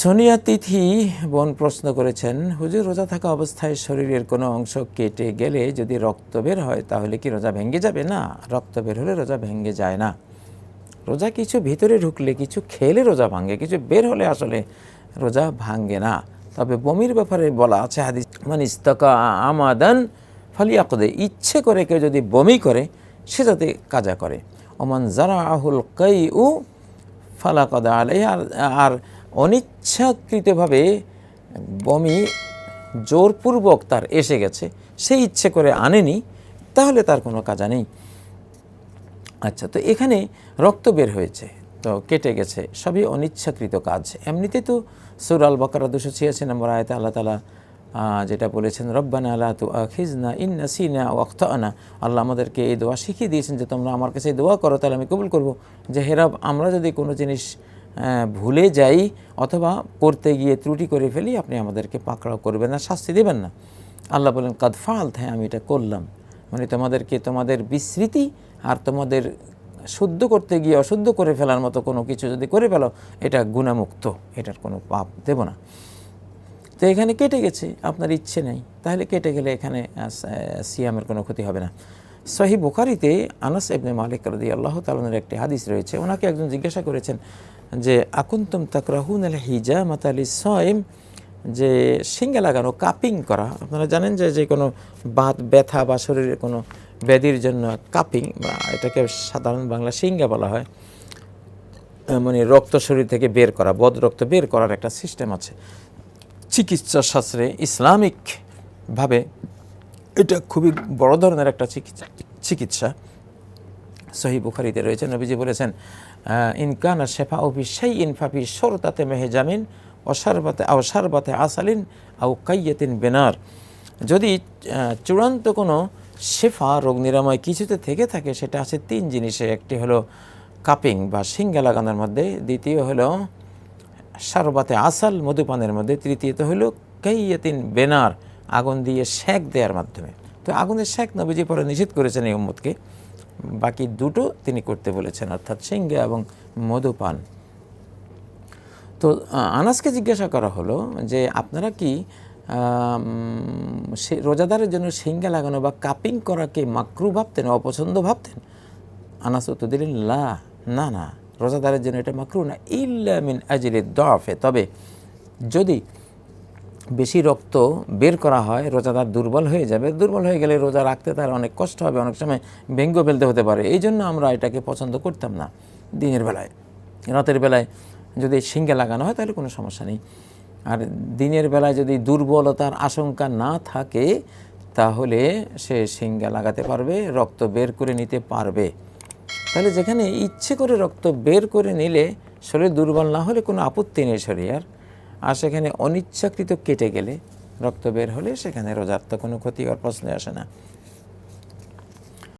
সোনিয়া তিথি বোন প্রশ্ন করেছেন, হুজুর, রোজা থাকা অবস্থায় শরীরের কোনো অংশ কেটে গেলে যদি রক্ত বের হয়, তাহলে কি রোজা ভেঙে যাবে? না, রক্ত বের হলে রোজা ভেঙে যায় না। রোজা কিছু ভিতরে ঢুকলে, কিছু খেলে রোজা ভাঙে, কিছু বের হলে আসলে রোজা ভাঙে না। তবে বমির ব্যাপারে বলা আছে হাদিস মানে ইস্তকা আমাদান ফালিয়াকদে ইচ্ছে করে কেউ যদি বমি করে, সে যাতে কাজা করে। ওমান জারা আহুল কাই উ ফালাকদা আলাই আর আর অনিচ্ছাকৃতভাবে বমি জোরপূর্বক তার এসে গেছে, সে ইচ্ছে করে আনেনি, তাহলে তার কোনো কাজা নেই। আচ্ছা তো এখানে রক্ত বের হয়েছে, তো কেটে গেছে, সবই অনিচ্ছাকৃত কাজ। এমনিতে তো সুর আল বকরা দুশো ছিয়াশি নম্বর আয়তে আল্লাহ তালা যেটা বলেছেন, রব্বানা আল্লাহ তু আখিজনা ইন্না সিনা ওয়াক্তানা আল্লাহ আমাদেরকে এই দোয়া শিখিয়ে দিয়েছেন যে, তোমরা আমার কাছে দোয়া করো, তাহলে আমি কবুল করব। যে হেরাব আমরা যদি কোনো জিনিস ভুলে যাই অথবা করতে গিয়ে ত্রুটি করে ফেলি, আপনি আমাদেরকে পাকড়াও করবেন না, শাস্তি দেবেন না। আল্লাহ বলেন, কাদ ফাল হ্যাঁ আমি এটা করলাম। মানে তোমাদেরকে তোমাদের বিস্মৃতি আর তোমাদের শুদ্ধ করতে গিয়ে অশুদ্ধ করে ফেলার মতো কোনো কিছু যদি করে ফেলো, এটা গুণামুক্ত, এটার কোনো পাপ দেব না। তো এখানে কেটে গেছে, আপনার ইচ্ছে নেই। তাহলে কেটে গেলে এখানে সিয়ামের কোনো ক্ষতি হবে না। সহি বুখারিতে আনাস এবনে মালিক রদি আল্লাহ তালনের একটি হাদিস রয়েছে। ওনাকে একজন জিজ্ঞাসা করেছেন যে, আকুন্তম তাকরাহুন আল হিজা মাতালি সয়েম যে শিঙ্গে লাগানো, কাপিং করা। আপনারা জানেন যে যে কোনো বাত, ব্যথা বা শরীরের কোনো ব্যাধির জন্য কাপিং বা এটাকে সাধারণ বাংলা শিঙ্গা বলা হয়। মানে রক্ত শরীর থেকে বের করা, বদ রক্ত বের করার একটা সিস্টেম আছে। চিকিৎসা শাস্ত্রে ইসলামিকভাবে এটা খুবই বড় ধরনের একটা চিকিৎসা চিকিৎসা। সহি বুখারিতে রয়েছে, নবীজি বলেছেন ইনকানা শেফা ওফি সেই ইনফাফি সরতাতে মেহেজামিন অসারবাতে অসারবাতে আসালিন আউ কাইয়াতিন বেনার। যদি চূড়ান্ত কোনো শেফা, রোগ নিরাময় কিছুতে থেকে থাকে, সেটা আছে তিন জিনিসে। একটি হলো কাপিং বা শিঙ্গা লাগানোর মধ্যে, দ্বিতীয় হলো সারবাতে আসাল, মধুপানের মধ্যে, তৃতীয়ত হলো কাইয়াতিন বেনার। আগুন দিয়ে শেক দেওয়ার মাধ্যমে। তো আগুনের শেক নবীজি পরে নিষেধ করেছেন এই উম্মতকে। বাকি দুটো তিনি করতে বলেছেন, অর্থাৎ সিঙ্গে এবং মধুপান তো আনাসকে জিজ্ঞাসা করা হলো যে, আপনারা কি রোজাদারের জন্য সিঙ্গা লাগানো বা কাপিং করাকে মাকরু ভাবতেন অপছন্দ ভাবতেন? আনাস উত্তর দিলেন, লা, না না। রোজাদারের জন্য এটা মাকরু না। ইল্লা মিন আজিলে দফে। তবে যদি বেশি রক্ত বের করা হয় রোজা রোজাদার দুর্বল হয়ে যাবে। দুর্বল হয়ে গেলে রোজা রাখতে তার অনেক কষ্ট হবে, অনেক সময় ব্যঙ্গ ফেলতে হতে পারে। এই জন্য আমরা এটাকে পছন্দ করতাম না দিনের বেলায়। রাতের বেলায় যদি সিঙ্গে লাগানো হয় তাহলে কোনো সমস্যা নেই। আর দিনের বেলায় যদি দুর্বলতার আশঙ্কা না থাকে, তাহলে সে সিঙ্গা লাগাতে পারবে, রক্ত বের করে নিতে পারবে। তাহলে যেখানে ইচ্ছে করে রক্ত বের করে নিলে, শরীর দুর্বল না হলে কোনো আপত্তি নেই শরীর। আর সেখানে অনিচ্ছাকৃত কেটে গেলে রক্ত বের হলে সেখানে রোজার তো কোনো ক্ষতি আর প্রশ্নে আসে না।